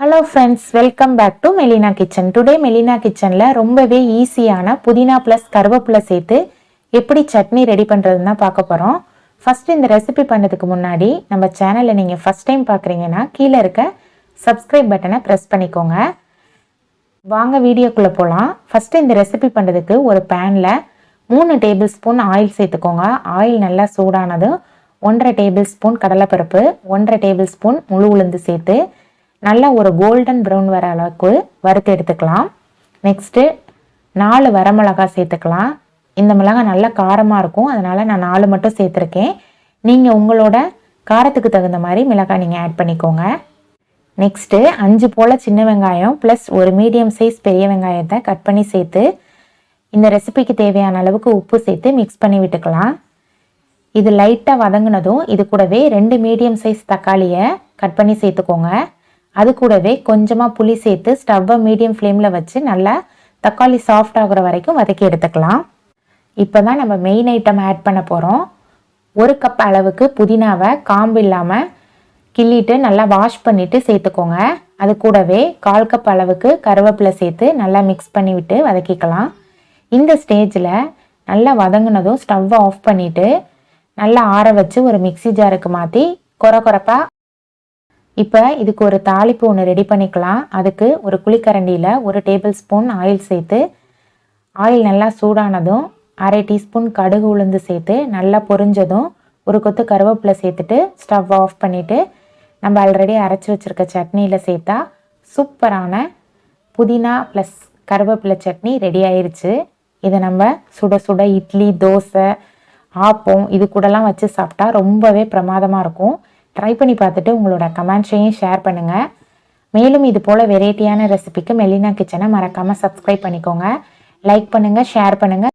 Hello friends welcome back to Melina kitchen today Melina கிச்சனில் ரொம்பவே ஈஸியான புதினா ப்ளஸ் கருவேப்பிலை சேர்த்து எப்படி சட்னி ரெடி பண்ணுறதுன்னு தான் பார்க்க போகிறோம் ஃபஸ்ட்டு இந்த ரெசிபி பண்ணதுக்கு முன்னாடி நம்ம சேனலை நீங்கள் ஃபஸ்ட் டைம் பார்க்குறீங்கன்னா கீழே இருக்க சப்ஸ்கிரைப் பட்டனை ப்ரெஸ் பண்ணிக்கோங்க. வாங்க வீடியோக்குள்ளே போகலாம் ஃபஸ்ட்டு இந்த ரெசிபி பண்ணுறதுக்கு ஒரு பேனில் மூணு டேபிள் ஸ்பூன் ஆயில் சேர்த்துக்கோங்க. ஆயில் நல்லா சூடானதும் ஒன்றரை டேபிள் ஸ்பூன் கடலைப்பருப்பு ஒன்றரை டேபிள் ஸ்பூன் முழு உளுந்து சேர்த்து நல்லா ஒரு கோல்டன் ப்ரௌன் வர அளவுக்கு வறுத்து எடுத்துக்கலாம். நெக்ஸ்ட்டு நாலு வரமிளகாய் சேர்த்துக்கலாம். இந்த மிளகாய் நல்லா காரமாக இருக்கும். அதனால் நான் நாலு மட்டும் சேர்த்துருக்கேன். நீங்கள் உங்களோட காரத்துக்கு தகுந்த மாதிரி மிளகாய் நீங்கள் ஆட் பண்ணிக்கோங்க. நெக்ஸ்ட்டு அஞ்சு போல் சின்ன வெங்காயம் ப்ளஸ் ஒரு மீடியம் சைஸ் பெரிய வெங்காயத்தை கட் பண்ணி சேர்த்து இந்த ரெசிபிக்கு தேவையான அளவுக்கு உப்பு சேர்த்து மிக்ஸ் பண்ணி விட்டுக்கலாம். இது லைட்டாக வதங்கினதும் இது கூடவே ரெண்டு மீடியம் சைஸ் தக்காளியை கட் பண்ணி சேர்த்துக்கோங்க. அது கூடவே கொஞ்சமாக புளி சேர்த்து ஸ்டவ்வை மீடியம் ஃப்ளேமில் வச்சு நல்லா தக்காளி சாஃப்ட் ஆகுற வரைக்கும் வதக்கி எடுத்துக்கலாம். இப்போ தான் நம்ம மெயின் ஐட்டம் ஆட் பண்ண போகிறோம் ஒரு கப் அளவுக்கு புதினாவை காம்பு இல்லாமல் கிள்ளிட்டு நல்லா வாஷ் பண்ணிவிட்டு சேர்த்துக்கோங்க. அது கூடவே கால் கப் அளவுக்கு கருவேப்பிலை சேர்த்து நல்லா மிக்ஸ் பண்ணி விட்டு வதக்கிக்கலாம். இந்த ஸ்டேஜில் நல்லா வதங்கினதும் ஸ்டவ்வை ஆஃப் பண்ணிவிட்டு நல்லா ஆற வச்சு ஒரு மிக்ஸி ஜாருக்கு மாற்றி கொர கொரப்பா இப்போ இதுக்கு ஒரு தாளிப்பு ஒன்று ரெடி பண்ணிக்கலாம். அதுக்கு ஒரு குழிக்கரண்டியில் ஒரு டேபிள் ஸ்பூன் ஆயில் சேர்த்து ஆயில் நல்லா சூடானதும் அரை டீஸ்பூன் கடுகு உளுந்து சேர்த்து நல்லா பொரிஞ்சதும் ஒரு கொத்து கருவேப்பிலை சேர்த்துட்டு ஸ்டவ் ஆஃப் பண்ணிவிட்டு நம்ம ஆல்ரெடி அரைச்சி வச்சுருக்க சட்னியில் சேர்த்தா சூப்பரான புதினா ப்ளஸ் கருவேப்பிலை சட்னி ரெடி ஆயிடுச்சு இதை நம்ம சுட சுட இட்லி தோசை ஆப்பம் இது கூடலாம் வச்சு சாப்பிட்டா ரொம்பவே பிரமாதமாக இருக்கும். ட்ரை பண்ணி பார்த்துட்டு உங்களோட கமெண்ட்ஸையும் ஷேர் பண்ணுங்கள் மேலும் இது போல் வெரைட்டியான ரெசிபிக்கு மெலினா கிச்சனை மறக்காமல் சப்ஸ்கிரைப் பண்ணிக்கோங்க. லைக் பண்ணுங்கள் ஷேர் பண்ணுங்கள்